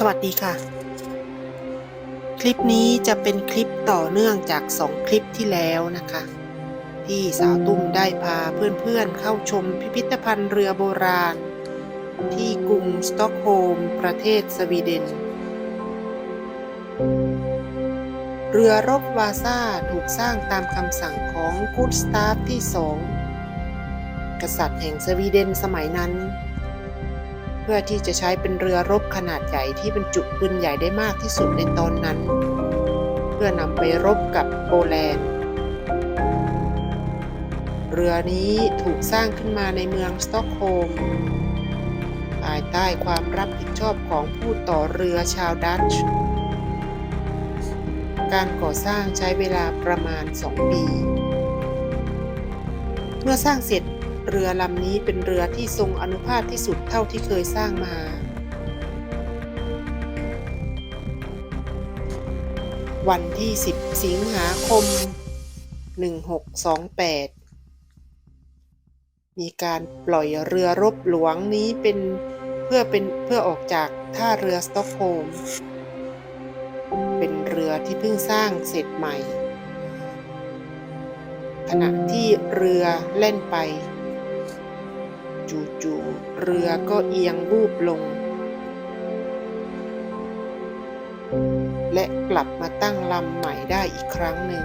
สวัสดีค่ะ คลิปนี้จะเป็นคลิปต่อเนื่องจากสองคลิปที่แล้วนะคะ ที่สาวตุ้มได้พาเพื่อนๆเข้าชมพิพิธภัณฑ์เรือโบราณ ที่กรุงสต็อกโฮล์มประเทศสวีเดน เรือรบวาซ่าถูกสร้างตามคำสั่งของกุสตาฟที่สองกษัตริย์แห่งสวีเดนสมัยนั้น พื่อที่จะใช้เป็นเรือรบขนาดใหญ่ที่บรรจุปืนใหญ่ได้มากที่สุดในตอนนั้น เพื่อนำไปรบกับโปแลนด์ เรือนี้ถูกสร้างขึ้นมาในเมืองสต็อกโฮล์มภายใต้ความรับผิดชอบของผู้ต่อเรือชาวดัตช์ การก่อสร้างใช้เวลาประมาณ 2 ปี เมื่อสร้างเสร็จ เรือลำนี้เป็นเรือที่ทรงอนุภาพที่สุดเท่าที่เคยสร้างมา วันที่ 10 สิงหาคม 1628 มีการปล่อยเรือรบหลวงนี้เป็นเพื่อเป็นเพื่อออกจากท่าเรือสต็อกโฮล์มเป็นเรือที่เพิ่งสร้างเสร็จใหม่ขณะที่เรือเล่นไป จู่ๆเรือก็เอียงวูบลง และกลับมาตั้งลำใหม่ได้อีกครั้งหนึ่ง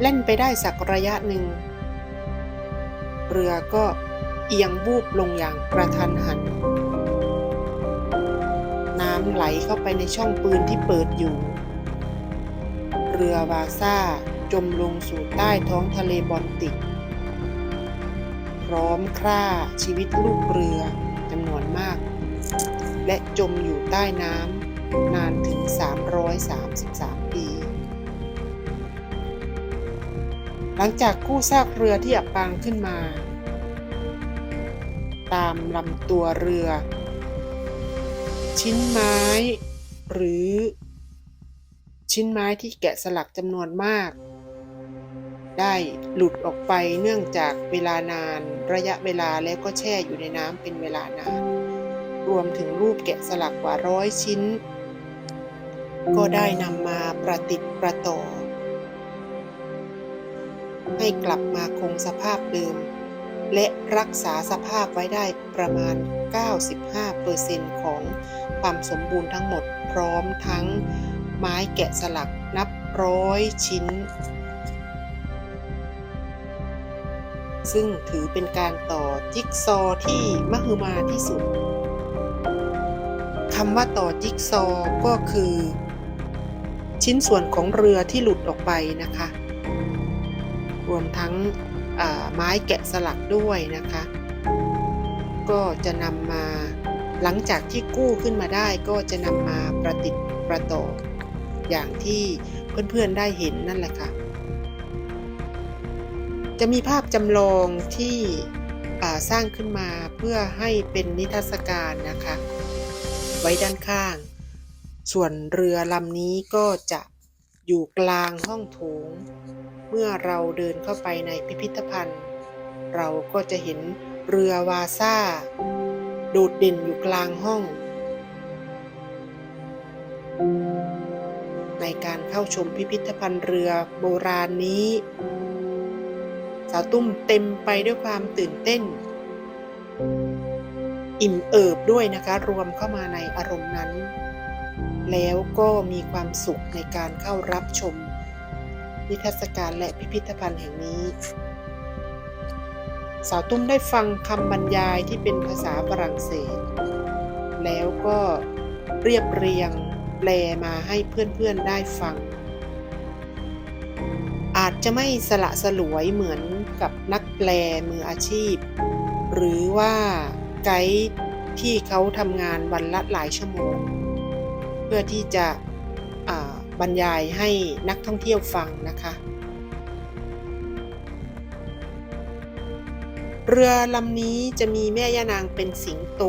เล่นไปได้สักระยะหนึ่ง เรือก็เอียงวูบลงอย่างกระทันหัน น้ำไหลเข้าไปในช่องปืนที่เปิดอยู่ เรือวาซ่า จมลงสู่ใต้ท้องทะเลบอลติก พร้อมฆ่าชีวิตลูกเรือจำนวนมาก และจมอยู่ใต้น้ำนานถึง 333 ปี หลังจากกู้ซากเรือที่อับปางขึ้นมา ตามลำตัวเรือ ชิ้นไม้ หรือชิ้นไม้ที่แกะสลักจำนวนมาก ได้หลุดออกไปเนื่องจากเวลานาน ระยะเวลาแล้วก็แช่อยู่ในน้ำเป็นเวลานาน รวมถึงรูปแกะสลักกว่าร้อยชิ้น ก็ได้นำมาประติดประต่อ ให้กลับมาคงสภาพเดิม และรักษาสภาพไว้ได้ประมาณ 95%ของความสมบูรณ์ทั้งหมดพร้อมทั้งไม้แกะสลักนับร้อยชิ้น ซึ่งถือเป็นการต่อจิ๊กซอว์ที่มหึมาที่สุดคำว่าต่อจิ๊กซอว์ก็คือ ชิ้นส่วนของเรือที่หลุดออกไปนะคะ รวมทั้งไม้แกะสลักด้วยนะคะ ก็จะนำมาหลังจากที่กู้ขึ้นมาได้ก็จะนำมาประติดประต่ออย่างที่เพื่อนๆได้เห็นนั่นแหละค่ะ จะมีภาพจำลองที่สร้างขึ้นมาเพื่อให้เป็นนิทรรศการนะคะ ไว้ด้านข้าง ส่วนเรือลำนี้ก็จะอยู่กลางห้องโถง เมื่อเราเดินเข้าไปในพิพิธภัณฑ์ เราก็จะเห็นเรือวาซ่า โดดเด่นอยู่กลางห้อง ในการเข้าชมพิพิธภัณฑ์เรือโบราณนี้ สาวตุ้มเต็มไปด้วยความตื่นเต้น อิ่มเอิบด้วยนะคะ รวมเข้ามาในอารมณ์นั้น แล้วก็มีความสุขในการเข้ารับชม นิทรรศการและพิพิธภัณฑ์แห่งนี้ สาวตุ้มได้ฟังคำบรรยายที่เป็นภาษาฝรั่งเศส แล้วก็เรียบเรียงแปลมาให้เพื่อนๆได้ฟังอาจจะไม่สละสลวยเหมือน กับนักแปลมืออาชีพ หรือว่าไกด์ที่เขาทำงานวันละหลายชั่วโมง เพื่อที่จะบรรยายให้นักท่องเที่ยวฟังนะคะ เรือลำนี้จะมีแม่ย่านางเป็นสิงโต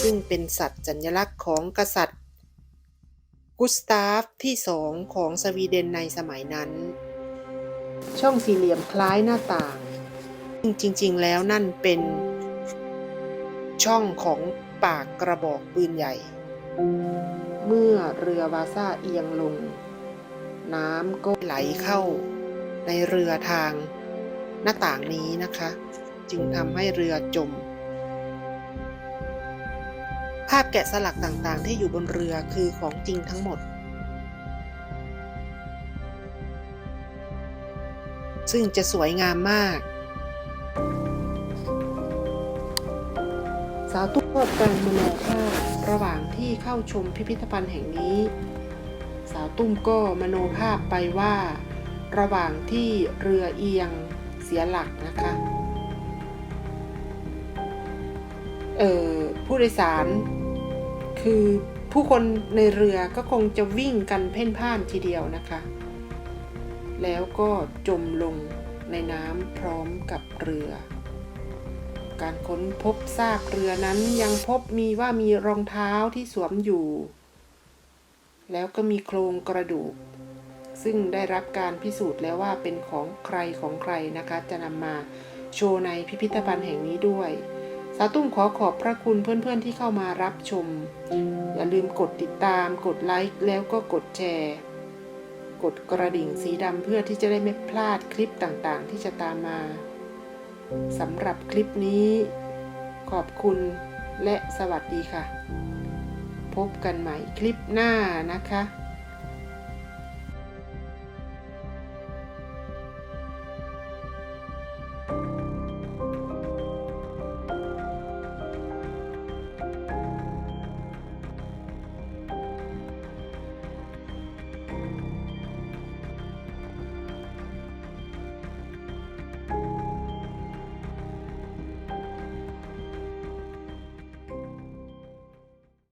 ซึ่งเป็นสัตว์สัญลักษณ์ของกษัตริย์กุสตาฟที่สองของสวีเดนในสมัยนั้น ช่องสี่เหลี่ยมคล้ายหน้าต่าง จริง ๆ แล้วนั่นเป็นช่องของปากกระบอกปืนใหญ่ เมื่อเรือวาซ่าเอียงลง น้ำก็ไหลเข้าในเรือทางหน้าต่างนี้นะคะ จึงทำให้เรือจม ภาพแกะสลักต่างๆ ที่อยู่บนเรือคือของจริงทั้งหมด ซึ่งจะสวยงามมาก สาวตุ้มก็กำลังมโนภาพระหว่างที่เข้าชมพิพิธภัณฑ์แห่งนี้ สาวตุ้มก็มโนภาพไปว่า ระหว่างที่เรือเอียงเสียหลักนะคะเอ่อผู้โดยสาร คือผู้คนในเรือก็คงจะวิ่งกันเพ่นพ่านทีเดียวนะคะ แล้วก็จมลงในน้ำพร้อมกับเรือ การค้นพบซากเรือนั้นยังพบมีว่ามีรองเท้าที่สวมอยู่ แล้วก็มีโครงกระดูก ซึ่งได้รับการพิสูจน์แล้วว่าเป็นของใครของใครนะคะ จะนำมาโชว์ในพิพิธภัณฑ์แห่งนี้ด้วยสาตุ้มขอขอบพระคุณเพื่อนๆที่เข้ามารับชม อย่าลืมกดติดตาม กดไลค์แล้วก็กดแชร์ ดกระดิ่งสีดำเพื่อที่จะได้ไม่พลาดคลิปต่างๆ ที่จะตามมาสำหรับคลิปนี้ ขอบคุณและสวัสดีค่ะ พบกันใหม่คลิปหน้านะคะ